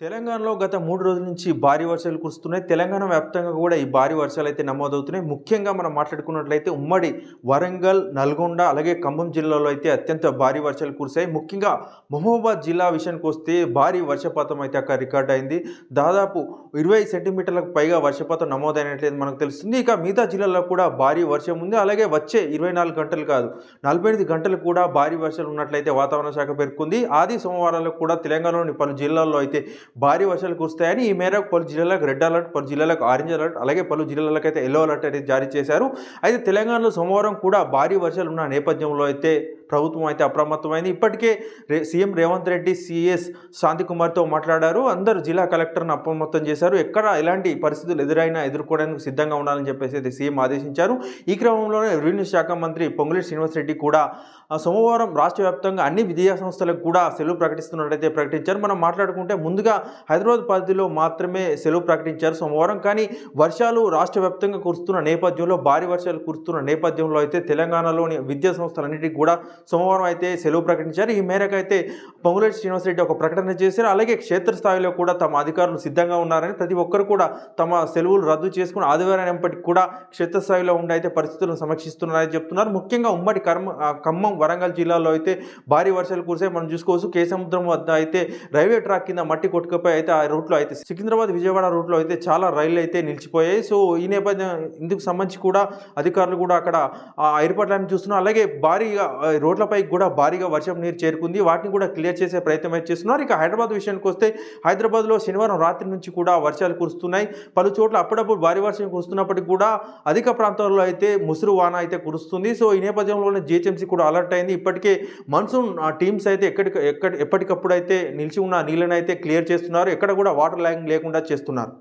తెలంగాణలో గత మూడు రోజుల నుంచి భారీ వర్షాలు కురుస్తున్నాయి. తెలంగాణ వ్యాప్తంగా కూడా ఈ భారీ వర్షాలు అయితే నమోదవుతున్నాయి. ముఖ్యంగా మనం మాట్లాడుకున్నట్లయితే ఉమ్మడి వరంగల్ నల్గొండ అలాగే ఖమ్మం జిల్లాలో అయితే అత్యంత భారీ వర్షాలు కురిశాయి. ముఖ్యంగా మహబూబాద్ జిల్లా విషయానికి వస్తే భారీ వర్షపాతం అయితే అక్కడ రికార్డ్ అయింది. దాదాపు ఇరవై సెంటీమీటర్లకు పైగా వర్షపాతం నమోదైనట్లయితే మనకు తెలుస్తుంది. ఇక మిగతా జిల్లాల్లో కూడా భారీ వర్షం ఉంది. అలాగే వచ్చే ఇరవై నాలుగు గంటలు కాదు నలభై ఎనిమిది గంటలు కూడా భారీ వర్షాలు ఉన్నట్లయితే వాతావరణ శాఖ పేర్కొంది. ఆది సోమవారాలకు కూడా తెలంగాణలోని పలు జిల్లాల్లో అయితే భారీ వర్షాలు కురుస్తాయని ఈ మేరకు పలు జిల్లాలకు రెడ్ అలర్ట్ పలు జిల్లాలకు ఆరెంజ్ అలర్ట్ అలాగే పలు జిల్లాలకు అయితే ఎల్లో అలర్ట్ అనేది జారీ చేశారు. అయితే తెలంగాణలో సోమవారం కూడా భారీ వర్షాలు ఉన్న నేపథ్యంలో అయితే ప్రభుత్వం అయితే అప్రమత్తమైంది. ఇప్పటికే రే సీఎం రేవంత్ రెడ్డి సిఎస్ శాంతికుమార్తో మాట్లాడారు. అందరు జిల్లా కలెక్టర్ను అప్రమత్తం చేశారు. ఎక్కడ ఎలాంటి పరిస్థితులు ఎదురైనా ఎదుర్కోవడానికి సిద్ధంగా ఉండాలని చెప్పేసి అయితే సీఎం ఆదేశించారు. ఈ క్రమంలోనే రెవెన్యూ శాఖ మంత్రి పొంగులేటి శ్రీనివాసరెడ్డి కూడా సోమవారం రాష్ట్ర వ్యాప్తంగా అన్ని విద్యా సంస్థలకు కూడా సెలవు ప్రకటిస్తున్నట్టయితే ప్రకటించారు. మనం మాట్లాడుకుంటే ముందుగా హైదరాబాద్ పరిధిలో మాత్రమే సెలవు ప్రకటించారు సోమవారం. కానీ వర్షాలు రాష్ట్ర వ్యాప్తంగా కురుస్తున్న నేపథ్యంలో భారీ వర్షాలు కురుస్తున్న నేపథ్యంలో అయితే తెలంగాణలోని విద్యా సంస్థలన్నిటికీ కూడా సోమవారం అయితే సెలవు ప్రకటించారు. ఈ మేరకు అయితే పొంగులేటి శ్రీనివాసరెడ్డి ఒక ప్రకటన చేశారు. అలాగే క్షేత్రస్థాయిలో కూడా తమ అధికారులు సిద్ధంగా ఉన్నారని ప్రతి ఒక్కరు కూడా తమ సెలవులు రద్దు చేసుకుని ఆదివారం కూడా క్షేత్రస్థాయిలో ఉండి అయితే పరిస్థితులను సమీక్షిస్తున్నారని చెప్తున్నారు. ముఖ్యంగా ఉమ్మడి కర్మ ఖమ్మం వరంగల్ జిల్లాలో అయితే భారీ వర్షాలు కురిసే మనం చూసుకోవచ్చు కేసముద్రం వద్ద అయితే రైల్వే ట్రాక్ కింద మట్టి కొట్టుకపోయి అయితే ఆ రూట్లో అయితే సికింద్రాబాద్ విజయవాడ రూట్లో అయితే చాలా రైళ్ళు అయితే నిలిచిపోయాయి. సో ఈ నేపథ్యం ఇందుకు సంబంధించి కూడా అధికారులు కూడా అక్కడ ఆ ఏర్పాట్లను చూస్తున్నారు. అలాగే భారీగా రోడ్లపై కూడా భారీగా వర్షం నీరు చేరుకుంది. వాటిని కూడా క్లియర్ చేసే ప్రయత్నం అయితే చేస్తున్నారు. ఇక హైదరాబాద్ విషయానికి వస్తే హైదరాబాద్లో శనివారం రాత్రి నుంచి కూడా వర్షాలు కురుస్తున్నాయి. పలు చోట్ల అప్పుడప్పుడు భారీ వర్షం కురుస్తున్నప్పటికీ కూడా అధిక ప్రాంతాల్లో అయితే ముసురు వాన అయితే కురుస్తుంది. సో ఈ నేపథ్యంలోనే జిహెచ్ఎంసీ కూడా అలర్ట్ అయింది. ఇప్పటికే మన్సూన్ టీమ్స్ అయితే ఎక్కడికి ఎక్కడ ఎప్పటికప్పుడు అయితే నిలిచి ఉన్న నీళ్ళని అయితే క్లియర్ చేస్తున్నారు. ఎక్కడ కూడా వాటర్ ల్యాగింగ్ లేకుండా చేస్తున్నారు.